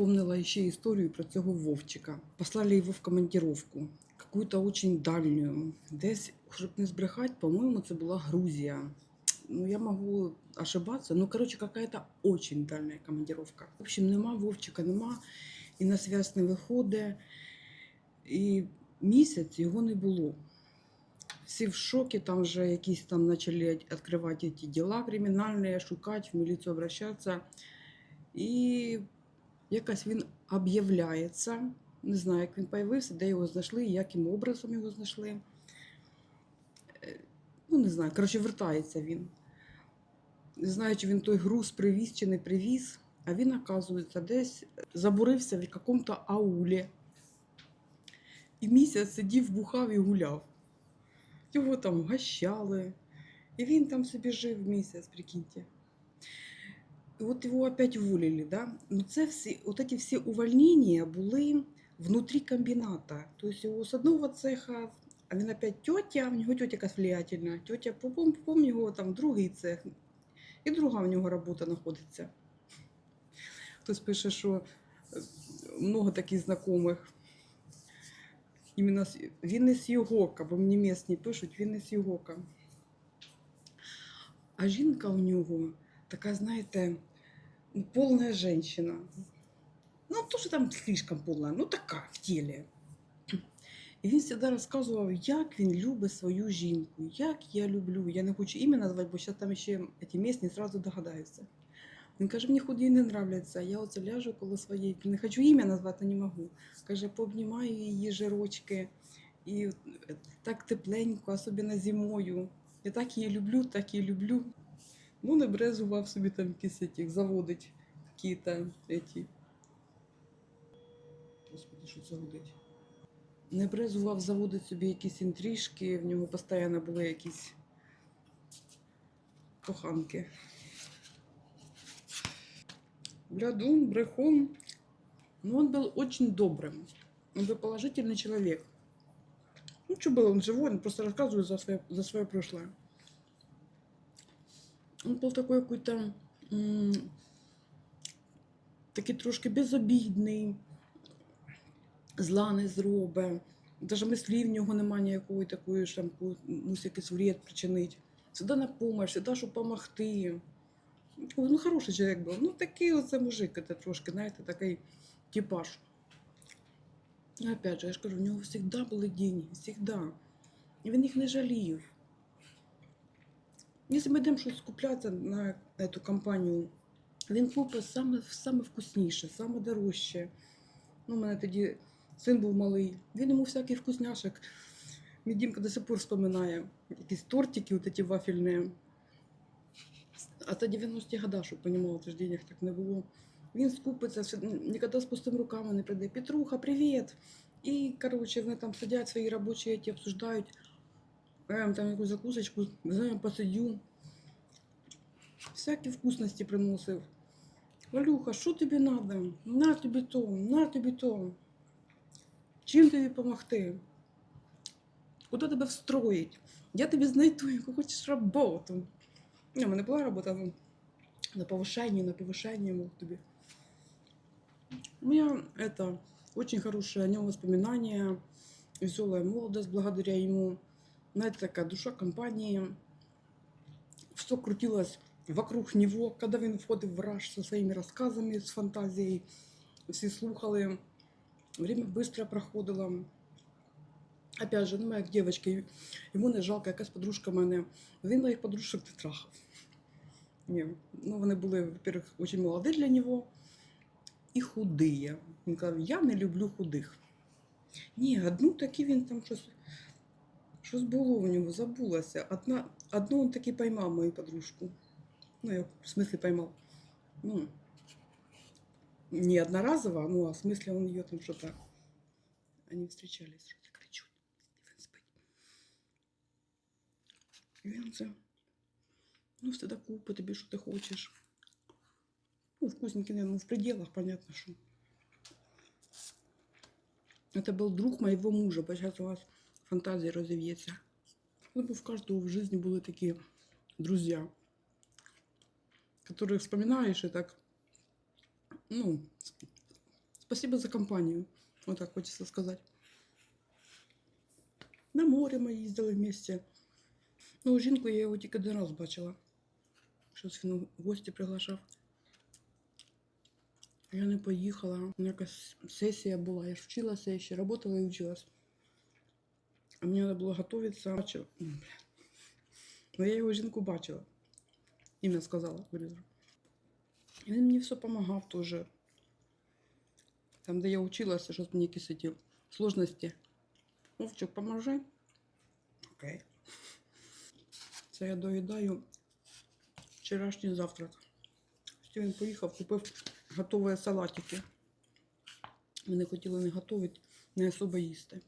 вспомнила ще історію про цього Вовчика. Послали його в командировку, какую-то очень дальнюю. Десь, щоб не збрехати, по-моєму, це була Грузія. Ну, я можу ошибатися. Ну, короче, какая-то очень дальня командировка. В общем, нема Вовчика, нема, і на связь не виходить. І місяць його не було. Всі в шокі, там вже якісь там почали відкривати ці діла кримінальні, шукати, в міліцію обращатися. І якось він об'являється. Не знаю, як він появився, де його знайшли, яким образом його знайшли. Е, Ну, не знаю. Коротше, вертається він. Не знаю, чи він той груз привіз чи не привіз, а він, оказується, десь забурився в якомусь аулі. І місяць сидів, бухав і гуляв. Його там гощали. І він там собі жив місяць, прикиньте. І от його опять уволили, да? Ну це всі, от эти всі увольнення були внутрі комбіната. Тобто його з одного цеха, а він опять тетя, в нього тетя якась влиятельна. Тетя, попом, попом його там другий цех. І друга в нього робота знаходиться. Хтось пише, що е, много таких знайомих. Іменно він із Йогока, бо мені місні пишуть, він із Йогока. А жінка у нього така, знаєте, полная женщина. Ну, то, що там слишком полна, ну така в тілі. І він завжди розказував, як він любить свою жінку, як я люблю. Я не хочу ім'я назвати, бо зараз там ще ці місні зразу догадаються. Він каже, мені худі не нравляться, я оце ляжу коло своєї. Не хочу ім'я назвати, не можу. Каже, пообнімаю її жирочки. І е, так тепленько, особливо зимою. Я так її люблю, так її люблю. Ну, не брезгував собі там якісь этих, заводить які-то эти. Господи, що це гудить? Не брезгував заводить собі якісь інтрижки, в нього постійно були якісь коханки. Блядун, брехун. Но он был очень добрым. Он был положительный человек. Ну, что было, он живой, он просто рассказывает за свое, за свое прошлое. Он такой какой-то м, такий трошки безобідний, зла не зробить. Даже мислі в нього немає ніякої такої, що там комусь якийсь вред причинить. Всегда на помощь, всегда, щоб допомогти. Ну, хороший чоловік був. Ну, такий оце мужик, це трошки, знаєте, такий типаж. І опять же, я ж кажу, в нього завжди були деньги, завжди. І він їх не жалів. Якщо ми йдемо щось купляти на цю компанію, він купить саме, саме вкусніше, саме дорожче. Ну, у мене тоді син був малий, він йому всяких вкусняшок. Мій Дімка до сих пор вспоминає якісь тортики, от ці вафельні. А це 90-ті года, щоб розуміла, теж денег так не було. Він скупиться, ніколи з пустими руками не прийде. Петруха, привіт! І, коротше, вони там сидять, свої робочі ті обсуждають Ем, там якусь закусочку, з ними посидю. Всякі вкусності приносив. Валюха, що тобі треба? На тобі то, на тобі то. Чим тобі допомогти? Куди тебе встроїть? Я тобі знайду, яку хочеш роботу. Ні, в мене була робота ну, на повышении, на повышении, мол, тобі. У меня это очень хорошее о нем воспоминание, веселая молодость благодаря ему. Знаете, такая душа компании. Все крутилось вокруг него, когда він входив в раж со своими рассказами, с фантазией. Всі слухали. Время быстро проходило. Опять же, ну, як дівчатки, йому не жалко, якась подружка в мене. Він моїх подружок не трахав. Ні. Ну, вони були, во-первых, дуже молоді для нього і худі. Він казав, я не люблю худих. Ні, одну таки він там щось. Щось було в нього, забулося. Одна, одну він таки поймав мою подружку. Ну, я в смысле поймал. Ну, не одноразово, ну, а в смысле он ее там что-то... Они встречались, что то кричу. Він спить. І він це... Ну, всегда купи тобі, що ти хочеш. Ну, вкусненький, ну, в пределах, понятно, что. Это был друг моего мужа. Сейчас у вас фантазия разовьется. Ну, у каждого в жизни были такие друзья, которые вспоминаешь и так, ну, Спасибо за компанію. Отак хочеться сказати. На море ми їздили вместе. Ну, жінку я його тільки один раз бачила. Щось він в гості приглашав. Я не поїхала. Якась сесія була. Я ж вчилася, я ще працювала і вчилась. Мені треба було готуватися. Бачила. Ну. Я його жінку бачила. Ім'я сказала, вирізу. І він мені все допомагав теж. Там, де я училася, щось мені якісь ті сложності. Вовчик, поможи. Окей. Це я доїдаю вчорашній завтрак. Він поїхав, купив готові салатики. Не хотіли не готувати, не особо їсти.